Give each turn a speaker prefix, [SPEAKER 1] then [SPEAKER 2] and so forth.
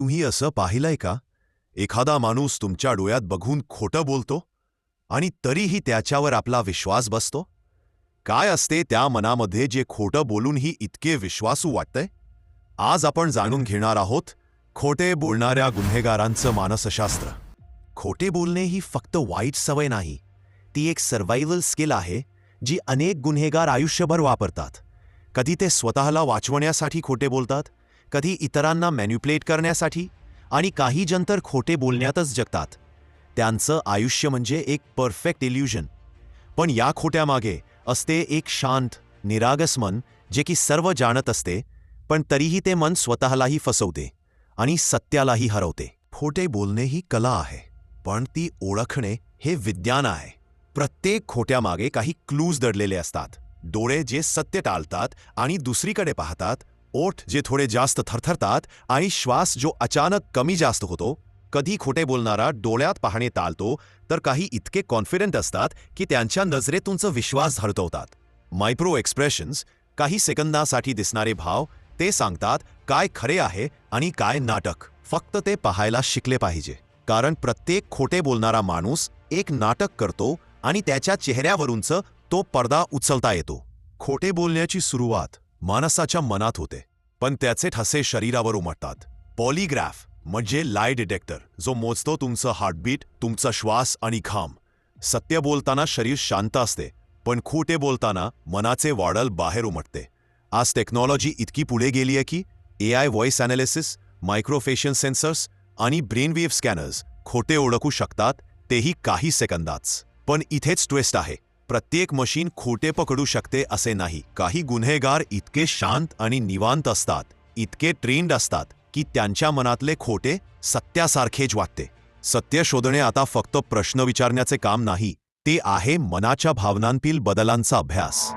[SPEAKER 1] तुम्ही असं पाहिलंय का? एखादा माणूस तुमच्या डोळ्यात बघून खोटं बोलतो आणि तरीही त्याच्यावर आपला विश्वास बसतो? काय असते त्या मनामध्ये जे खोटं बोलूनही इतके विश्वासू वाटतंय? आज आपण जाणून घेणार आहोत खोटे बोलणाऱ्या गुन्हेगारांचं मानसशास्त्र. खोटे बोलणे ही फक्त वाईट सवय नाही ती एक सर्व्हायव्हल स्किल आहे जी अनेक गुन्हेगार आयुष्यभर वापरतात. कधी ते स्वतःला वाचवण्यासाठी खोटे बोलतात कधी इतरांना मॅन्युप्लेट करण्यासाठी आणि काही जण तर खोटे बोलण्यातच जगतात. त्यांचं आयुष्य म्हणजे एक परफेक्ट इल्युजन पण या खोट्यामागे असते एक शांत निरागस मन जे की सर्व जाणत असते पण तरीही ते मन स्वतःलाही फसवते आणि सत्यालाही हरवते. खोटे बोलणे ही कला आहे पण ती ओळखणे हे विज्ञान आहे. प्रत्येक खोट्यामागे काही क्लूज दडलेले असतात. डोळे जे सत्य टाळतात आणि दुसरीकडे पाहतात ओठ जे थोडे जास्त थरथरतात आणि श्वास जो अचानक कमी जास्त होतो कधी खोटे बोलणारा डोळ्यात पाहणे टाळतो तर काही इतके कॉन्फिडंट असतात की त्यांच्या नजरेत विश्वास हरतवतात. मायक्रो एक्सप्रेशन्स काही सेकंदासाठी दिसणारे भाव ते सांगतात काय खरे आहे आणि काय नाटक. फक्त ते पाहायला शिकले पाहिजे. कारण प्रत्येक खोटे बोलणारा माणूस एक नाटक करतो आणि त्याच्या चेहऱ्यावरूनच तो पडदा उचलता येतो. खोटे बोलण्याची सुरुवात मानसाच्या मनात होते पण त्याचे ठसे शरीरावर उमटतात. पॉलिग्राफ म्हणजे लाय डिटेक्टर जो मोजतो तुमचं हार्टबीट तुमचा श्वास आणि घाम. सत्य बोलताना शरीर शांत असते पण खोटे बोलताना मनाचे वाडल बाहेर उमटते. आज टेक्नॉलॉजी इतकी पुढे गेली आहे की A I voice analysis microfacial sensors आणि ब्रेनवेव्ह स्कॅनर्स खोटे ओळखू शकतात तेही काही सेकंदाच. पण इथेच ट्विस्ट आहे. प्रत्येक मशीन खोटे पकडू शकते असे नाही. काही गुन्हेगार इतके शांत आणि निवांत असतात इतके ट्रेंड असतात की त्यांच्या मनातले खोटे सत्यासारखेच वाटते. सत्य शोधणे आता फक्त प्रश्न विचारण्याचे काम नाही ते आहे मनाच्या भावनांतील बदलांचा अभ्यास.